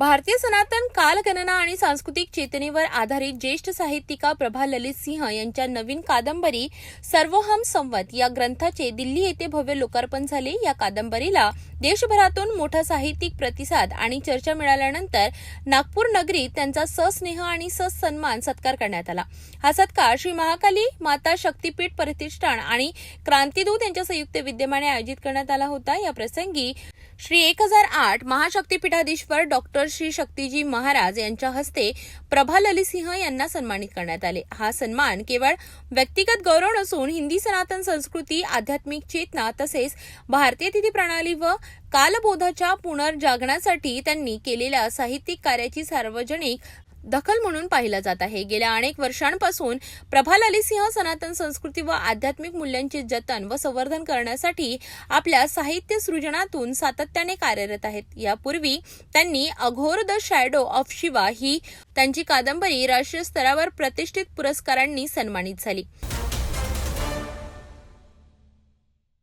भारतीय सनातन कालगणना आणि सांस्कृतिक चेतनेवर आधारित ज्येष्ठ साहित्यिका प्रभा ललित सिंह यांच्या नवीन कादंबरी सर्वोहम संवत या ग्रंथाचे दिल्ली येथे भव्य लोकार्पण झाले. या कादंबरीला देशभरातून मोठा साहित्यिक प्रतिसाद आणि चर्चा मिळाल्यानंतर नागपूर नगरीत त्यांचा सस्नेह आणि सन्मान सत्कार करण्यात आला. हा सत्कार श्री महाकाली माता शक्तीपीठ प्रतिष्ठान आणि क्रांतीदूत यांच्या संयुक्त विद्यमाने आयोजित करण्यात आला होता. या प्रसंगी श्री एक हजार आठ महाशक्तीपीठाधीश्वर डॉक्टर श्री शक्तीजी महाराज यांच्या हस्ते प्रभा ललितसिंह यांना सन्मानित करण्यात आले. हा सन्मान केवळ व्यक्तिगत गौरव नसून हिंदी सनातन संस्कृती आध्यात्मिक चेतना तसेच भारतीय तिथी प्रणाली व कालबोधाच्या पुनर्जागण्यासाठी त्यांनी केलेल्या साहित्यिक कार्याची सार्वजनिक दखल म्हणून पाहिला जात आहे. गेल्या अनेक वर्षांपासून प्रभाल अली सिंह सनातन संस्कृती व आध्यात्मिक मूल्यांचे जतन व संवर्धन करण्यासाठी आपल्या साहित्य सृजनातून सातत्याने कार्यरत आहेत. यापूर्वी त्यांनी Aghor the shadow of Shiva ही त्यांची कादंबरी राष्ट्रीय स्तरावर प्रतिष्ठित पुरस्कारांनी सन्मानित झाली.